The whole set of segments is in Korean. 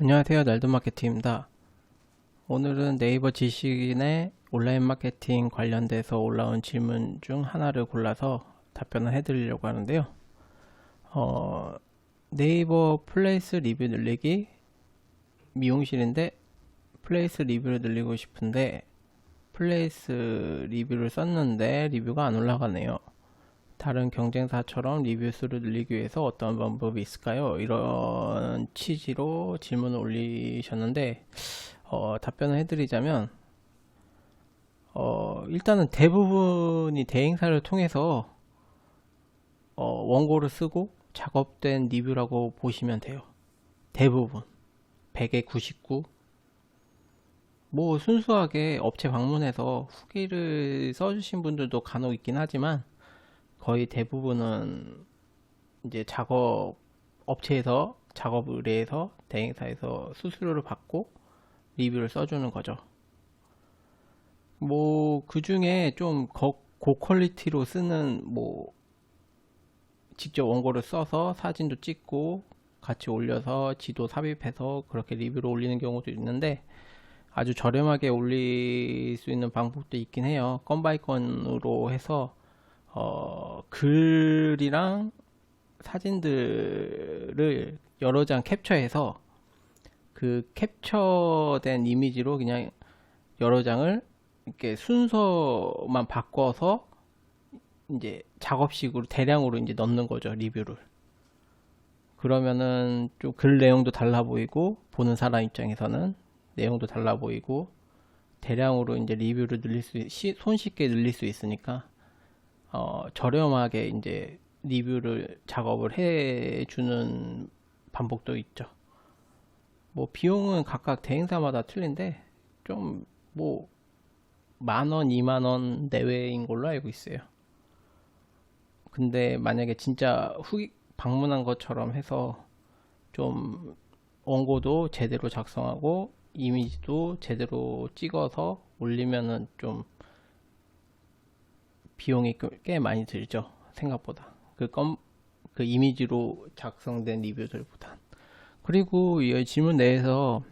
안녕하세요. 날도마케팅입니다. 오늘은 네이버 지식인의 온라인 마케팅 관련돼서 올라온 질문 중 하나를 골라서 답변을 해드리려고 하는데요. 어, 네이버 플레이스 리뷰 늘리기 미용실인데 플레이스 리뷰를 늘리고 싶은데 플레이스 리뷰를 썼는데 리뷰가 안 올라가네요. 다른 경쟁사처럼 리뷰 수를 늘리기 위해서 어떤 방법이 있을까요? 이런 취지로 질문을 올리셨는데 어, 답변을 해드리자면 어, 일단은 대부분이 대행사를 통해서 어, 원고를 쓰고 작업된 리뷰라고 보시면 돼요. 대부분 100에 99. 뭐 순수하게 업체 방문해서 후기를 써주신 분들도 간혹 있긴 하지만 거의 대부분은 이제 작업 업체에서 작업 의뢰해서 대행사에서 수수료를 받고 리뷰를 써주는 거죠. 뭐 그 중에 좀 고퀄리티로 쓰는 뭐 직접 원고를 써서 사진도 찍고 같이 올려서 지도 삽입해서 그렇게 리뷰를 올리는 경우도 있는데 아주 저렴하게 올릴 수 있는 방법도 있긴 해요. 건 바이 건으로 해서 어, 글이랑 사진들을 여러 장 캡처해서 그 캡처된 이미지로 그냥 여러 장을 이렇게 순서만 바꿔서 이제 작업식으로 대량으로 이제 넣는 거죠 리뷰를. 그러면은 좀 글 내용도 달라 보이고 보는 사람 입장에서는 내용도 달라 보이고 대량으로 이제 리뷰를 늘릴 수 시- 손쉽게 늘릴 수 있으니까 어, 저렴하게 이제 리뷰를 작업을 해주는 방법도 있죠. 뭐 비용은 각각 대행사마다 틀린데 좀 뭐 만 원, 이만 원 내외인 걸로 알고 있어요. 근데 만약에 진짜 후기 방문한 것처럼 해서 좀 원고도 제대로 작성하고 이미지도 제대로 찍어서 올리면은 좀 비용이 꽤- 꽤 많이 들죠. 생각보다. 그 껌, 그 이미지로 작성된 리뷰들보단. 그리고 이 질문 내에서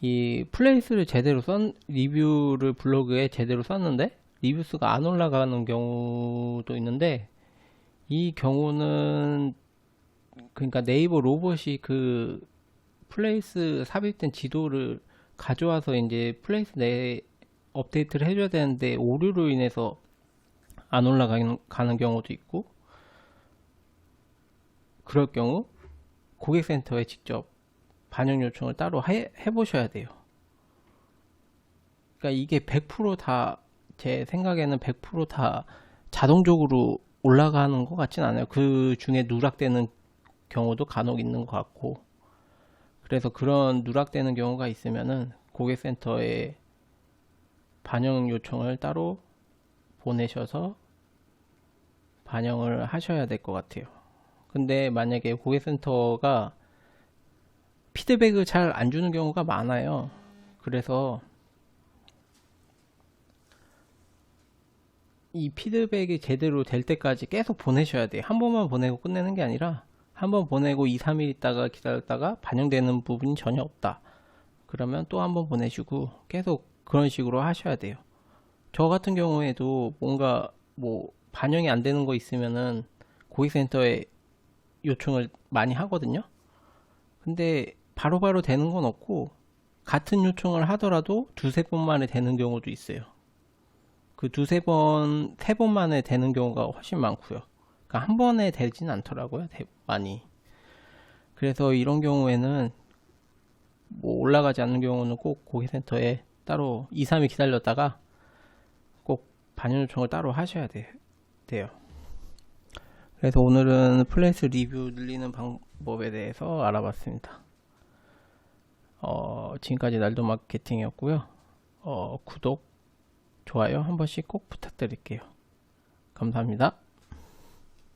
이 플레이스를 제대로 썼, 리뷰를 블로그에 제대로 썼는데 리뷰 수가 안 올라가는 경우도 있는데 이 경우는 그러니까 네이버 로봇이 그 플레이스 삽입된 지도를 가져와서 이제 플레이스 내에 업데이트를 해줘야 되는데 오류로 인해서 안 올라가는 가는 경우도 있고 그럴 경우 고객센터에 직접 반영 요청을 따로 해, 해보셔야 돼요. 그러니까 이게 100%다 제 생각에는 100%다 자동적으로 올라가는 것 같진 않아요. 그 중에 누락되는 경우도 간혹 있는 것 같고 그래서 그런 누락되는 경우가 있으면은 고객센터에 반영 요청을 따로 보내셔서 반영을 하셔야 될 것 같아요. 근데 만약에 고객센터가 피드백을 잘 안 주는 경우가 많아요. 그래서 이 피드백이 제대로 될 때까지 계속 보내셔야 돼요. 한 번만 보내고 끝내는 게 아니라 한 번 보내고 2, 3일 있다가 기다렸다가 반영되는 부분이 전혀 없다. 그러면 또 한 번 보내시고 계속 그런 식으로 하셔야 돼요. 저 같은 경우에도 뭔가 뭐 반영이 안 되는 거 있으면은 고객센터에 요청을 많이 하거든요. 근데 바로 바로 되는 건 없고 같은 요청을 하더라도 두세 번 만에 되는 경우도 있어요. 그 두세 번, 세 번 만에 되는 경우가 훨씬 많고요. 그러니까 한 번에 되진 않더라고요. 대- 많이. 그래서 이런 경우에는 뭐 올라가지 않는 경우는 꼭 고객센터에 따로 2, 3일 기다렸다가 꼭 반영 요청을 따로 하셔야 돼, 돼요. 그래서 오늘은 플레이스 리뷰 늘리는 방법에 대해서 알아봤습니다. 어, 지금까지 날도 마케팅이었고요. 어, 구독, 좋아요 한 번씩 꼭 부탁드릴게요. 감사합니다.